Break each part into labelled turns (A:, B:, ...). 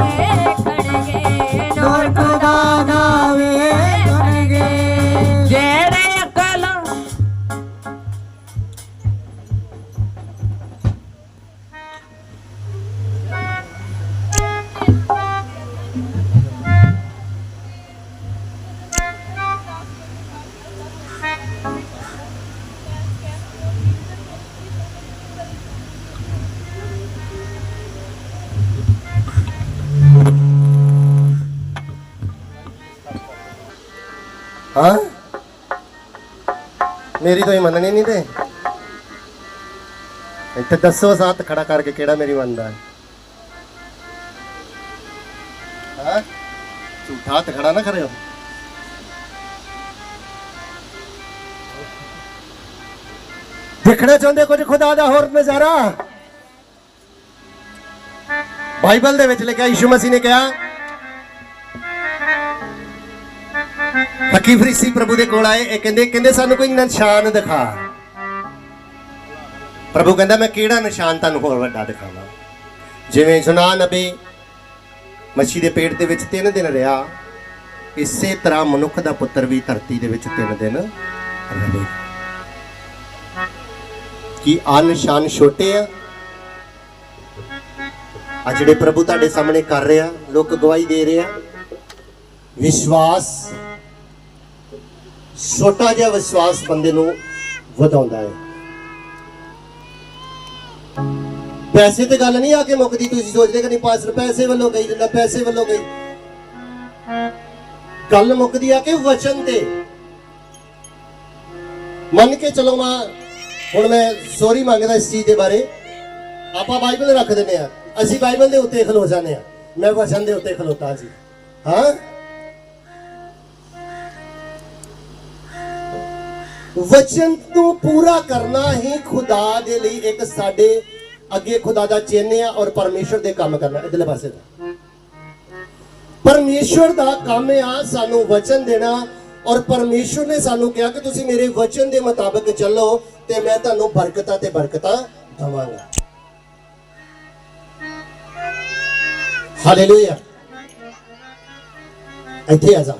A: é.
B: ਹਾਂ? ਮੇਰੀ ਤਾਂ ਇਹ ਮੰਨਣੀ ਨਹੀਂ ਤੇ। ਇੱਥੇ ਦੱਸੋ ਸਾਥ ਖੜਾ ਕਰਕੇ ਕਿਹੜਾ ਮੇਰੀ ਮੰਨਦਾ ਹੈ। ਹਾਂ? ਝੂਠਾ ਹੱਥ ਖੜਾ ਨਾ ਕਰਿਓ। ਦੇਖਣਾ ਚਾਹੁੰਦੇ ਕੁਝ ਖੁਦਾ ਦਾ ਹੋਰ ਨਜ਼ਾਰਾ? ਬਾਈਬਲ ਦੇ ਵਿੱਚ ਲਿਖਿਆ, ਯਿਸੂ ਮਸੀਹ ਨੇ ਕਿਹਾ ਫਕੀ ਫਰੀਸੀ ਪ੍ਰਭੂ ਦੇ ਕੋਲ ਆਏ, ਇਹ ਕਹਿੰਦੇ ਕਹਿੰਦੇ ਸਾਨੂੰ ਕੋਈ ਨਿਸ਼ਾਨ ਦਿਖਾ। ਪ੍ਰਭੂ ਕਹਿੰਦਾ, ਮੈਂ ਕਿਹੜਾ ਨਿਸ਼ਾਨ ਤੁਹਾਨੂੰ ਹੋਰ ਵੱਡਾ ਦਿਖਾਵਾਂ? ਜਿਵੇਂ ਜੁਨਾ ਨਬੀ ਮੱਛੀ ਦੇ ਪੇਟ ਦੇ ਵਿੱਚ 3 ਦਿਨ ਰਿਹਾ, ਇਸੇ ਤਰ੍ਹਾਂ ਮਨੁੱਖ ਦਾ ਪੁੱਤਰ ਵੀ ਧਰਤੀ ਦੇ ਵਿੱਚ 3 ਦਿਨ ਰਹੇ। ਕੀ ਆ ਨਿਸ਼ਾਨ ਛੋਟੇ ਆ? ਆ ਜਿਹੜੇ ਪ੍ਰਭੂ ਤੁਹਾਡੇ ਸਾਹਮਣੇ ਕਰ ਰਿਹਾ, ਲੋਕ ਗਵਾਹੀ ਦੇ ਰਹੇ ਆ। ਵਿਸ਼ਵਾਸ ਛੋਟਾ ਜਿਹਾ ਵਿਸ਼ਵਾਸ ਬੰਦੇ ਨੂੰ ਵਧਾਉਂਦਾ ਹੈ। ਪੈਸੇ ਤੇ ਗੱਲ ਨਹੀਂ ਆ ਕੇ ਮੁੱਕਦੀ, ਤੁਸੀਂ ਸੋਚਦੇ ਕਿ ਨਹੀਂ ਪਾਸਟਰ ਪੈਸੇ ਵੱਲੋਂ ਗਈ ਜਿੰਦਾ, ਪੈਸੇ ਵੱਲੋਂ ਗਈ ਗੱਲ ਮੁੱਕਦੀ ਆ ਕੇ ਵਚਨ ਤੇ। ਮੰਨ ਕੇ ਚਲੋ ਮੈਂ, ਹੁਣ ਮੈਂ ਸੌਰੀ ਮੰਗਦਾ ਇਸ ਚੀਜ਼ ਦੇ ਬਾਰੇ। ਆਪਾਂ ਬਾਈਬਲ ਰੱਖ ਦਿੰਦੇ ਆ ਅਸੀਂ ਬਾਈਬਲ ਦੇ ਉੱਤੇ ਖਲੋ ਜਾਂਦੇ ਆ ਮੈਂ ਵਚਨ ਦੇ ਉੱਤੇ ਖਲੋਤਾ ਜੀ ਹਾਂ? ਵਚਨ ਨੂੰ ਪੂਰਾ ਕਰਨਾ ਹੀ ਖੁਦਾ ਦੇ ਲਈ ਇੱਕ ਸਾਡੇ ਅੱਗੇ ਖੁਦਾ ਦਾ ਚਿੰਨ੍ਹ ਆ ਔਰ ਪਰਮੇਸ਼ਰ ਦੇ ਕੰਮ ਕਰਨਾ, ਇਧਰਲੇ ਪਾਸੇ ਦਾ ਪਰਮੇਸ਼ਰ ਦਾ ਕੰਮ ਆ ਸਾਨੂੰ ਵਚਨ ਦੇਣਾ ਔਰ ਪਰਮੇਸ਼ਰ ਨੇ ਸਾਨੂੰ ਕਿਹਾ ਕਿ ਤੁਸੀਂ ਮੇਰੇ ਵਚਨ ਦੇ ਮੁਤਾਬਕ ਚੱਲੋ ਤੇ ਮੈਂ ਤੁਹਾਨੂੰ ਬਰਕਤਾਂ ਤੇ ਬਰਕਤਾਂ ਦਵਾਂਗਾ। ਹਾਲੇਲੂਇਆ ਇੱਥੇ ਆ ਜਾ।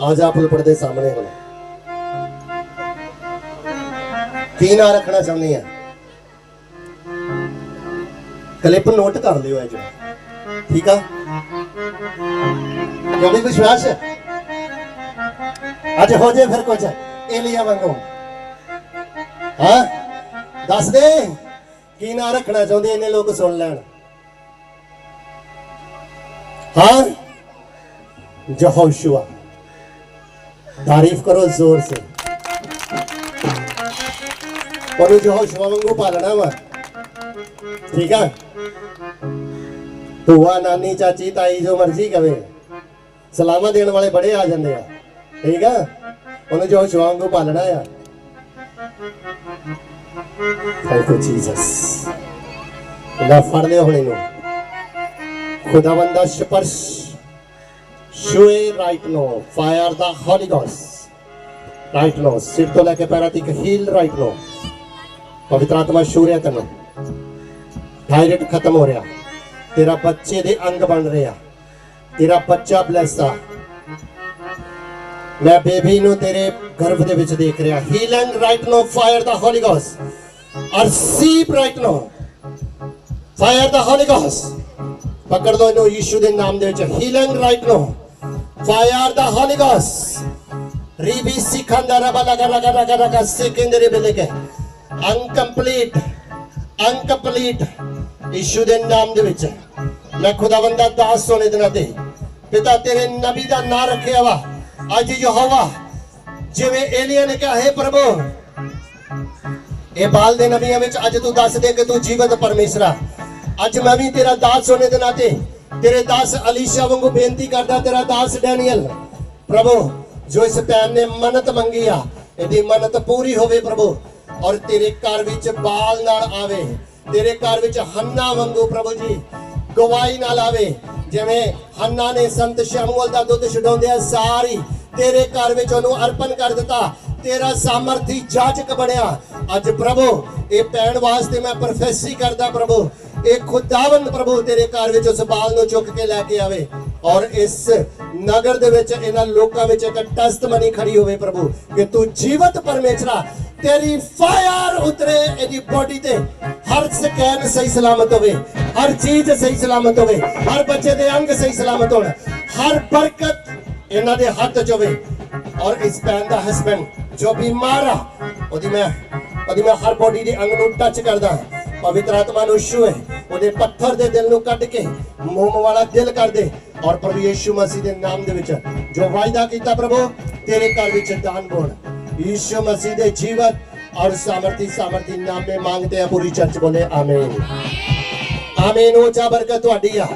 B: ਆ ਜਾ ਪੁਲਪੜ ਦੇ ਸਾਹਮਣੇ। ਹੁਣ ਕੀ ਨਾਂ ਰੱਖਣਾ ਚਾਹੁੰਦੀ ਆ? ਕਲਿੱਪ ਨੋਟ ਕਰ ਲਿਓ ਇਹ ਜਿਹੜਾ। ਠੀਕ ਆ? ਕਿਉਂਕਿ ਵਿਸ਼ਵਾਸ? ਹੈ ਅੱਜ ਹੋ ਜੇ ਫਿਰ ਕੁਝ ਏਲੀਆ ਵਾਂਗੂ। ਹਾਂ? ਦੱਸ ਦੇ, ਕੀ ਨਾਂ ਰੱਖਣਾ ਚਾਹੁੰਦੇ ਇਹਨੇ ਲੋਕ ਸੁਣ ਲੈਣ? ਹਾਂ? ਯਹੋਸ਼ੂਆ। ਤਾਰੀਫ ਕਰੋ ਜ਼ੋਰ ਸੇ। ਉਹਨੂੰ ਯਹੋਸ਼ੂਆ ਵਾਂਗੂ ਪਾਲਣਾ ਵਾ। ਠੀਕ ਆ? ਭੂਆ, ਨਾਨੀ, ਚਾਚੀ, ਤਾਈ ਜੋ ਮਰਜ਼ੀ ਕਵੇ, ਸਲਾਮਾਂ ਦੇਣ ਵਾਲੇ ਬੜੇ ਆ ਜਾਂਦੇ ਆ। ਠੀਕ ਆ? ਉਹਨੂੰ ਯਹੋਸ਼ੂਆ ਵਾਂਗੂ ਪਾਲਣਾ ਆ। ਥੈਂਕ ਯੂ ਜੀਸਸ ਇਹਦਾ ਫੜ ਲਿਓ ਹੁਣ ਇਹਨੂੰ। ਖੁਦਾਵੰਦ ਦਾ ਸਪਰਸ਼ ਛੂਏ ਰਾਈਟ ਨੋ ਫਾਇਰ ਦਾ ਹੋਲੀ ਗੋਸਟ ਰਾਈਟ ਨੋ ਸਿਰ ਤੋਂ ਲੈ ਕੇ ਪੈਰਾਂ ਤੱਕ ਹੀਲ ਰਾਈਟ ਨੋ ਪਵਿੱਤਰ ਆਤਮਾ ਛੂ ਰਿਹਾ ਤੈਨੂੰ। ਥਾਇਰਾਇਡ ਖਤਮ ਹੋ ਰਿਹਾ। ਤੇਰਾ ਬੱਚੇ ਦੇ ਅੰਗ ਬਣ ਰਿਹਾ ਤੇਰਾ ਬੱਚਾ ਬਲੈਸਡ ਆ। ਮੈਂ ਬੇਬੀ ਨੂੰ ਤੇਰੇ ਗਰਭ ਦੇ ਵਿੱਚ ਦੇਖ ਰਿਹਾ। ਹੀਲਿੰਗ ਰਾਈਟ ਨੋ ਫਾਇਰ ਦਾ ਹੋਲੀ ਗੋਸਟ ਔਰ ਰਾਈਟ ਨੋ ਫਾਇਰ ਦਾ ਹੋਲੀ ਗੋਸਟ ਪਕੜ ਦੋ ਇਹਨੂੰ ਯੀਸ਼ੂ ਦੇ ਨਾਮ ਦੇ ਵਿੱਚ। ਹੀਲਿੰਗ ਰਾਈਟ ਨੋ ਫਾਇਰ ਦਾ ਹੋਲੀ ਗੋਸਟ ਰੀਬੀ ਸਿਖੰਦਾ ਰਬਾ ਲਗਾ ਲਗਾ ਲਗਾ ਲਗਾ ਸੈਕੰਡਰੀ ਅਨਕੰਪਲੀਟ ਅਨਕੰਪਲੀਟ ਯੀਸ਼ੂ ਦੇ ਨਾਮ ਦੇ ਵਿੱਚ ਮੈਂ ਖੁਦਾਵੰਦ ਦਾ ਦਾਸ ਸੋਨੇ ਦਿਨਾਂ ਤੇ ਪਿਤਾ ਤੇਰੇ ਨਬੀ ਦਾ ਨਾਮ ਰੱਖਿਆ ਵਾ ਅੱਜ ਯਹੋਵਾ ਜਿਵੇਂ ਏਲੀਆ ਨੇ ਕਿਹਾ ਹੈ ਪ੍ਰਭੂ ਇਹ ਬਾਲ ਦੇ ਨਬੀਆਂ ਵਿੱਚ ਅੱਜ ਤੂੰ ਦੱਸ ਦੇ ਕਿ ਤੂੰ ਜੀਵਤ ਪਰਮੇਸ਼ਰਾ ਅੱਜ ਮੈਂ ਵੀ ਤੇਰਾ ਦਾਸ ਹੋਣੇ ਦੇ ਨਾਤੇ ਤੇਰੇ ਦਾਸ ਅਲੀਸ਼ਾ ਵਾਂਗੂ ਬੇਨਤੀ ਕਰਦਾ ਤੇਰਾ ਦਾਸ ਡੈਨੀਅਲ ਪ੍ਰਭੂ ਜੋ ਇਸ ਭੈਣ ਨੇ ਮੰਨਤ ਮੰਗੀ ਆ ਇਹਦੀ ਮੰਨਤ ਪੂਰੀ ਹੋਵੇ ਪ੍ਰਭੂ ਔਰ ਤੇਰੇ ਘਰ ਵਿੱਚ ਬਾਲ ਨਾਲ ਆਵੇ, ਤੇਰੇ ਘਰ ਵਿੱਚ ਹੰਨਾ ਵਾਂਗੂ ਪ੍ਰਭੂ ਜੀ, ਗਵਾਹੀ ਨਾਲ ਆਵੇ। ਜਿਵੇਂ ਹੰਨਾ ਨੇ ਸੰਤ ਸ਼ਮੂਅਲ ਦਾ ਦੁੱਧ ਛਡਾਉਂਦਿਆਂ ਸਾਰੀ ਤੇਰੇ ਘਰ ਵਿੱਚ ਉਹਨੂੰ ਅਰਪਣ ਕਰ ਦਿੱਤਾ, ਤੇਰਾ ਸਾਮਰਥੀ ਜਾਜਕ ਬਣਿਆ। ਅੱਜ ਪ੍ਰਭੂ, ਇਹ ਪੈਣ ਵਾਸਤੇ ਮੈਂ ਪ੍ਰੋਫੈਸੀ ਕਰਦਾ ਪ੍ਰਭੂ, ਇਹ ਖੁਦਾਵੰਦ ਪ੍ਰਭੂ ਤੇਰੇ ਘਰ ਵਿੱਚ ਉਸ ਬਾਲ ਨੂੰ ਚੁੱਕ ਕੇ ਲੈ ਕੇ ਆਵੇ। ਔਰ ਇਸ ਨਗਰ ਦੇ ਵਿੱਚ ਇਹਨਾਂ ਲੋਕਾਂ ਵਿੱਚ ਇੱਕ ਟੈਸਟਮਨੀ ਖੜੀ ਹੋਵੇ ਪ੍ਰਭੂ, ਕਿ ਤੂੰ ਜੀਵਤ ਪਰਮੇਸ਼ਰਾ ਤੇਰੀ ਫਾਇਰ ਉਤਰੇ, ਇਹਦੀ ਬੋਡੀ ਤੇ ਹਰ ਸਕੈਨ ਸਹੀ ਸਲਾਮਤ ਹੋਵੇ, ਹਰ ਚੀਜ਼ ਸਹੀ ਸਲਾਮਤ ਹੋਵੇ, ਹਰ ਬੱਚੇ ਦੇ ਅੰਗ ਸਹੀ ਸਲਾਮਤ ਹੋਣ, ਹਰ ਬਰਕਤ ਇਹਨਾਂ ਦੇ ਹੱਥ 'ਚ ਹੋਵੇ। ਔਰ ਇਸ ਭੈਣ ਦਾ ਹਸਬੰਡ ਜੋ ਬਿਮਾਰ ਆ, ਉਹਦੀ ਮੈਂ ਉਹਦੀ ਮੈਂ ਹਰ ਬੋਡੀ ਦੇ ਅੰਗ ਨੂੰ ਟੱਚ ਕਰਦਾ ਪਵਿੱਤਰ ਆਤਮਾ ਨੂੰ ਛੂਏ ਉਹਦੇ ਪੱਥਰ ਦੇ ਦਿਲ ਨੂੰ ਕੱਢ ਕੇ ਮੋਮ ਵਾਲਾ ਦਿਲ ਕਰ ਦੇ। ਔਰ ਪ੍ਰਭੂ ਯੀਸ਼ੂ ਮਸੀਹ ਦੇ ਨਾਮ ਦੇ ਵਿੱਚ ਜੋ ਵਾਅਦਾ ਕੀਤਾ, ਪ੍ਰਭੂ, ਤੇਰੇ ਘਰ ਵਿੱਚ ਦਾਨ ਬੋਲ। यीशु मसीह दे जीवन और सामर्थी सामर्थी नाम में मांगते हैं पूरी चर्च बोले आमीन आमीन ਉਹ ਚਾ ਬਰਕਤ ਤੁਹਾਡੀ ਆ।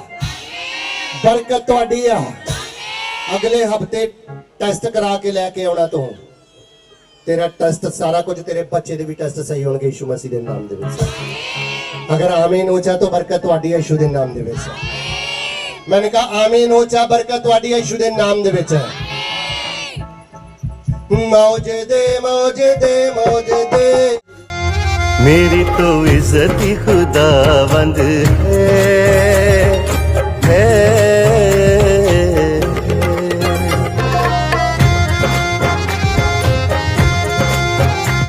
B: ਬਰਕਤ ਤੁਹਾਡੀ ਆ। ਅਗਲੇ ਹਫ਼ਤੇ ਟੈਸਟ ਕਰਾ ਕੇ ਲੈ ਕੇ ਆਉਣਾ ਤੂੰ। ਤੇਰਾ ਟੈਸਟ ਸਾਰਾ ਕੁਝ ਤੇਰੇ ਬੱਚੇ ਦੇ ਵੀ ਟੈਸਟ ਸਹੀ ਹੋਣਗੇ ਯਿਸੂ ਮਸੀਹ ਦੇ ਨਾਮ ਦੇ ਵਿੱਚ। ਅਗਰ ਆਮੀਨ ਹੋ ਚਾ ਤਾਂ ਬਰਕਤ ਤੁਹਾਡੀ ਯਿਸੂ ਦੇ ਨਾਮ ਦੇ ਵਿੱਚ। ਮੈਨੇ ਕਹਾ, ਆਮੀਨ ਹੋ ਚਾ ਬਰਕਤ ਤੁਹਾਡੀ ਯਿਸੂ ਦੇ ਨਾਮ ਦੇ ਵਿੱਚ। ਹੈ मौज दे मौज दे मौज दे
C: मेरी तो इज्जत खुदावंद है